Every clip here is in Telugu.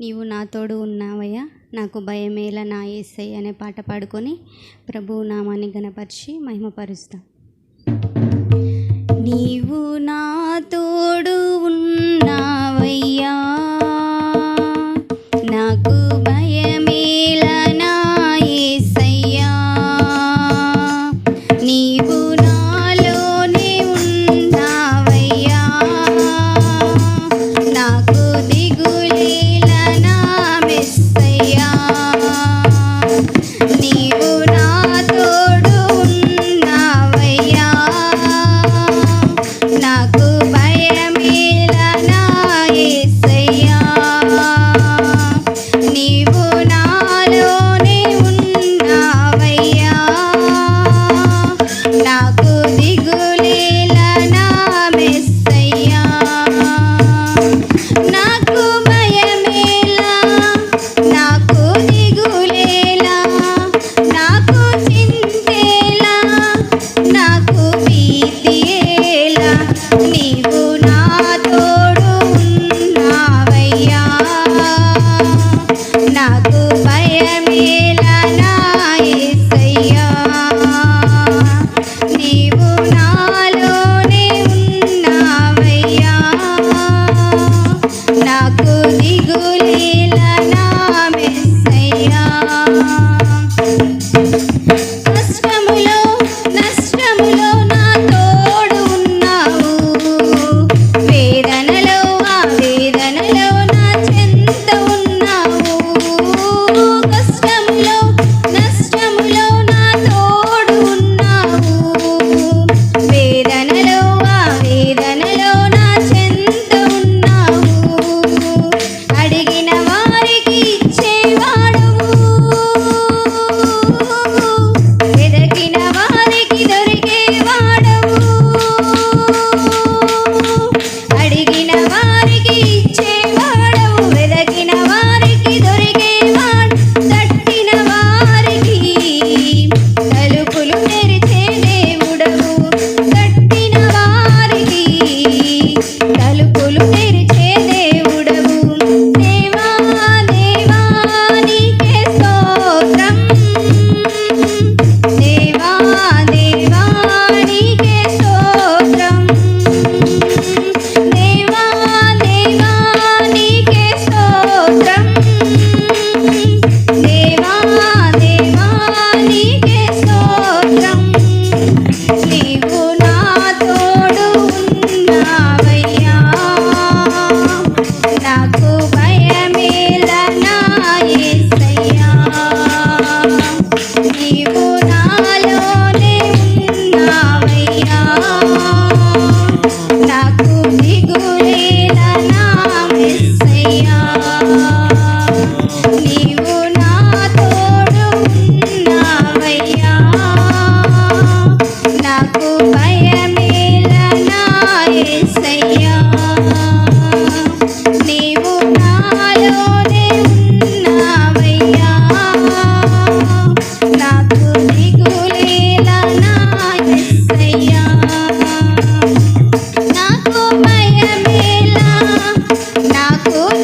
నీవు నా తోడు ఉన్నావయ్యా. నాకు భయమేల నా ఏసై అనే పాట పాడుకొని ప్రభు నామాన్ని గణపరిచి మహిమపరుస్తాం. నీవు నా తోడు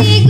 Happy